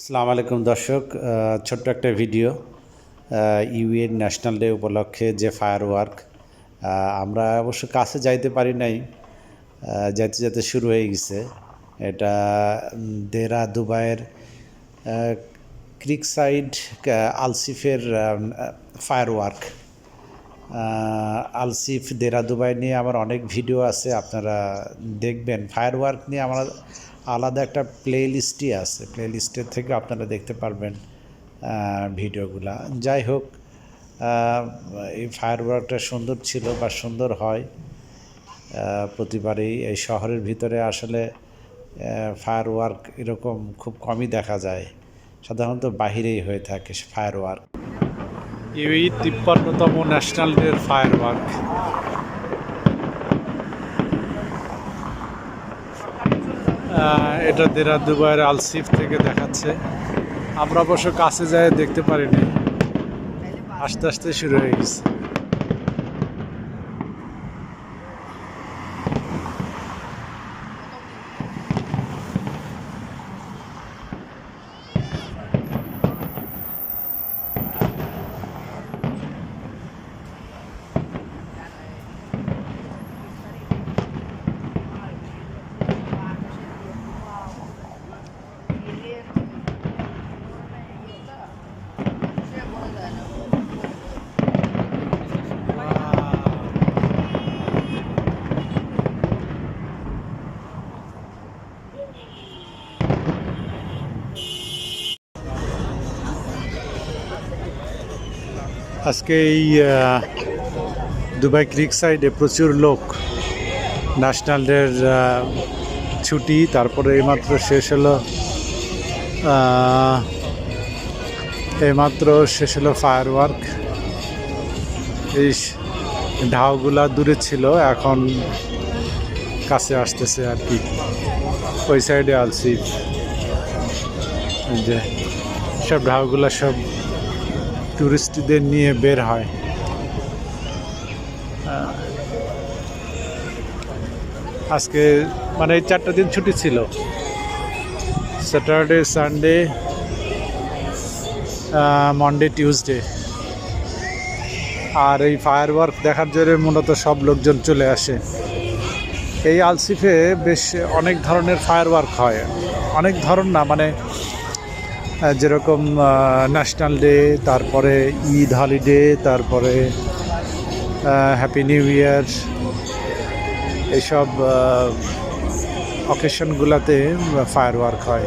আসসালামু আলাইকুম দর্শক ছোট্ট একটা ভিডিও ইউএন ন্যাশনাল ডে উপলক্ষে যে ফায়ার ওয়ার্ক আমরা অবশ্য কাছে যাইতে পারি নাই যাইতে যাইতে শুরু হয়ে গেছে। এটা দেরা দুবাইয়ের creek side আলসিফের fire work Al Seef Deira Dubai নিয়ে আমার অনেক ভিডিও আছে, আপনারা দেখবেন। ফায়ার ওয়ার্ক নিয়ে আমার আলাদা একটা প্লে লিস্টই আছে। প্লে লিস্টের থেকে আপনারা দেখতে পারবেন ভিডিওগুলা। যাই হোক এই ফায়ার ওয়ার্কটা সুন্দর ছিল বা সুন্দর হয় প্রতিবারই। এই শহরের ভিতরে আসলে ফায়ার ওয়ার্ক এরকম খুব কমই দেখা যায়। সাধারণত বাহিরেই হয়ে থাকে ফায়ার ওয়ার্ক এই তিপ্পান্নতম ন্যাশনাল ডের ফায়ার ওয়ার্ক এটা দেরা দুবাইয়ের আলসিফ থেকে দেখাচ্ছে। আমরা অবশ্য কাছে যায় দেখতে পারিনি। আস্তে আস্তে শুরু হয়ে গেছে। আজকে এই দুবাই ক্রিক সাইডে প্রচুর লোক ন্যাশনাল ডের ছুটি, তারপরে এইমাত্র শেষ হলো এইমাত্র শেষ হলো ফায়ার ওয়ার্ক এই ঢাউগুলা দূরে ছিল, এখন কাছে আসতেছে আর কি। ওই সাইডে আলসি। যে সব ঢাউগুলা সব টুরিস্টদের নিয়ে বের হয়। আজকে মানে এই চারটা দিন ছুটি ছিল। স্যাটারডে সানডে মন্ডে টিউসডে আর এই ফায়ার ওয়ার্ক দেখার জন্য মূলত সব লোকজন চলে আসে। এই আলসিফে বেশ অনেক ধরনের ফায়ার ওয়ার্ক হয়। অনেক ধরন না মানে যেরকম ন্যাশনাল ডে তারপরে ঈদ হলিডে তারপরে হ্যাপি নিউ ইয়ার এসব অকেশনগুলোতে ফায়ার ওয়ার্ক হয়।